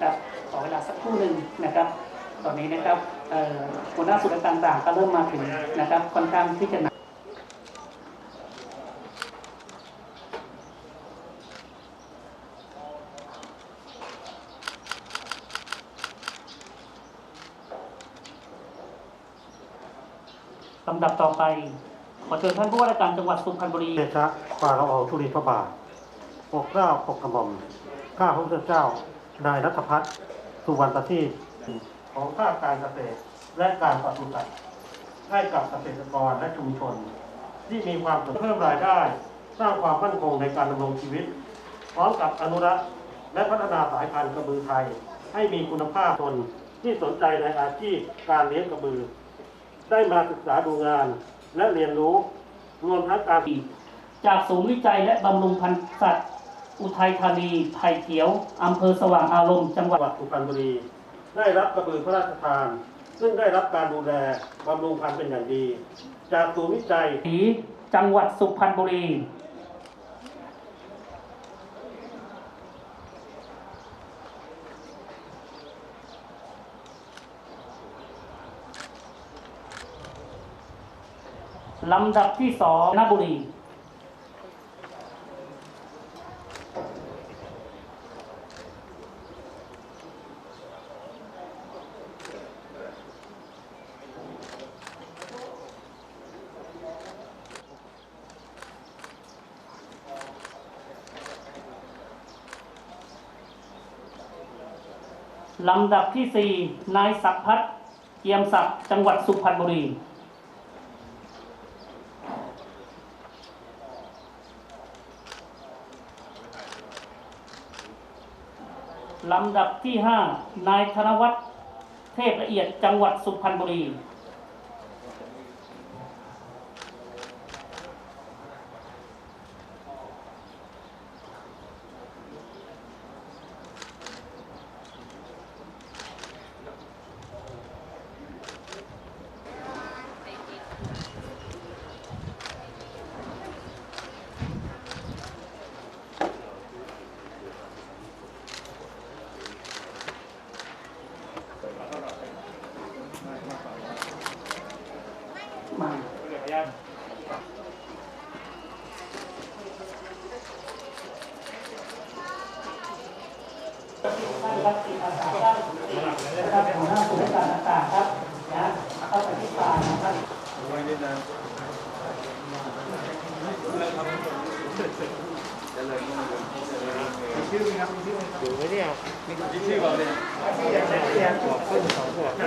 ครับขอเวลาสักครู่หนึ่งนะครับ ตอนนี้นะครับเอ่อหัวหน้าส่วนต่างๆก็เริ่มมาถึงนะครับค่อนข้างที่จะหนักลำดับต่อไป ขอเชิญท่านผู้ว่าราชการจังหวัดสุพรรณบุรีเดชะฝ่าละอองธุลีพระบาทปกเกล้าปกกระหม่อมข้าพระพุทธเจ้า นายรัฐพัฒน์สุวรรณประทีปของภาคการเกษตรและการปศุสัตว์ให้กับเกษตรกรและชุมชน ที่มีความเพิ่มรายได้ สร้างความมั่นคงในการดำรงชีวิต พร้อมกับอนุรักษ์และพัฒนาสายพันธุ์กระบือไทย ให้มีคุณภาพชนที่สนใจในอาชีพการเลี้ยงกระบือ ได้มาศึกษาดูงานและเรียนรู้รวมทั้งการจากศูนย์วิจัยและบำรุงพันธุ์สัตว์ อุทัยธานี ไผ่เขียว อำเภอสว่างอารมณ์จังหวัดจังหวัดสุพรรณบุรี ได้รับกระบือพระราชทาน ซึ่งได้รับการดูแลบำรุงพันธุ์เป็นอย่างดี จากศูนย์วิจัยศรีจังหวัดสุพรรณบุรีลำดับที่สองนบุรี ลำดับที่สี่นายศักพัฒน์เกียมศักดิ์จังหวัดสุพรรณบุรี ลำดับที่ห้านายธนวัฒน์เทพละเอียดจังหวัดสุพรรณบุรี มาท่านรับจิตอาสาท่านนะครับหัวหน้าส่วนราชการต่างๆครับนะเข้าไปที่ปลายนะครับก็จะให้ยื่นมือขึ้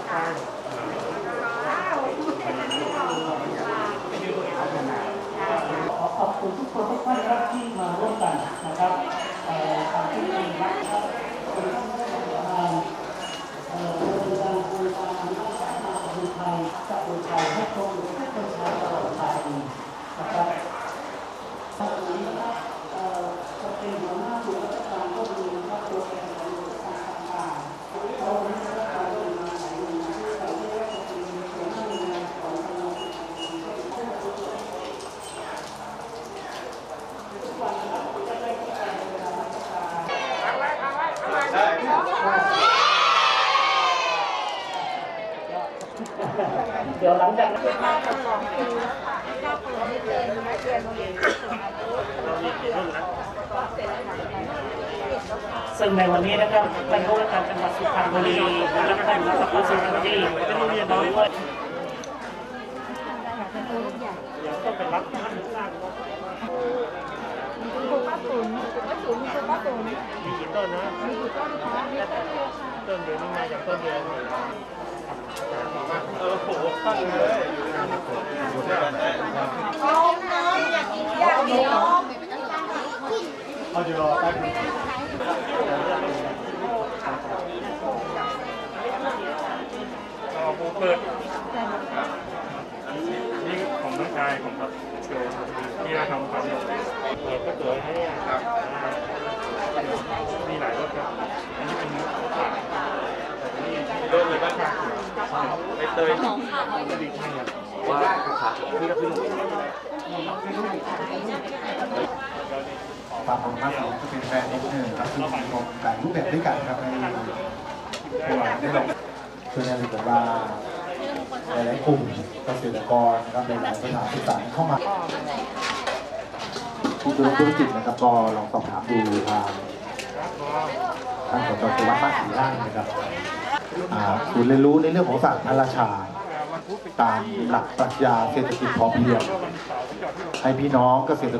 ขอขอบคุณทุกคนทุกท่านครับที่มาร่วมกันนะครับเอ่อทำที่ดีนะครับขอบคุณท่านผู้บริหารเอ่อโรงพยาบาลโรงพยาบาลรักษามาคนไทยกับคนไทยให้คงอยู่ให้คนไทยตลอดไปนะครับขอบคุณนะครับเอ่อจะเป็นหัวหน้าส่วนราชการก็ดีนะครับตัวแทนของราชการต่างๆเราไม่ได้รับการดูแลหลายหน่วยงานที่เราเรียกว่าจะเป็นหัวหน้าหน่วยงานของทางเรา เดี๋ ยวหลังจากนั้นซึ่งในวันนี้นะครับท่านผู้ว่าการจังหวัดสุพรรณบุรีและท่านรัฐมนตรีสุพรรณบุรีเป็นโรงเรียนน้อยด้วยรั บคุณครูป้าตุ๋นป้าตุ๋นคุณครูป้าตุ๋นมีกี่ต้นนะมีกี่ต้นคะมีต้นเดียวค่ะต้นเดียวนี่มาจากต้นเดียวเออโหตั้งเลยอยากกินนมเอาจะรอแป๊บนึงเราปูเปิด้องชายของแบบที่เราทำความเปิดก็สวยนะเนี่ยมีหลายรสครับ อันนี้เป็นเนื้อขาวอันนี้เริ่มเลยป่ะใบเตยดีใช่ครับว่าขาพี่ก็พี่หนุ่มฟาร์มของภาคสองจะเป็นแบรนด์เอ็กหนึ่งครับซึ่งมีโครงการรูปแบบด้วยกันครับให้ผู้ว่าได้ลงช่วยในเรื่องว่า หลายๆกลุ่มเกษตรกรนะครับหลายๆสถานศึกษาเข้ามาผู้ดูธุรกิจนะครับก็ลองสอบถามดูทางทางสตสวัสดิ์บ้านสีร่างนะครับอ่าศูนย์เรียนรู้ในเรื่องของศาสตร์พระราชา ตามหลักปรัชญาเศรษฐกิจพอเพียงให้พี่น้องเกษตร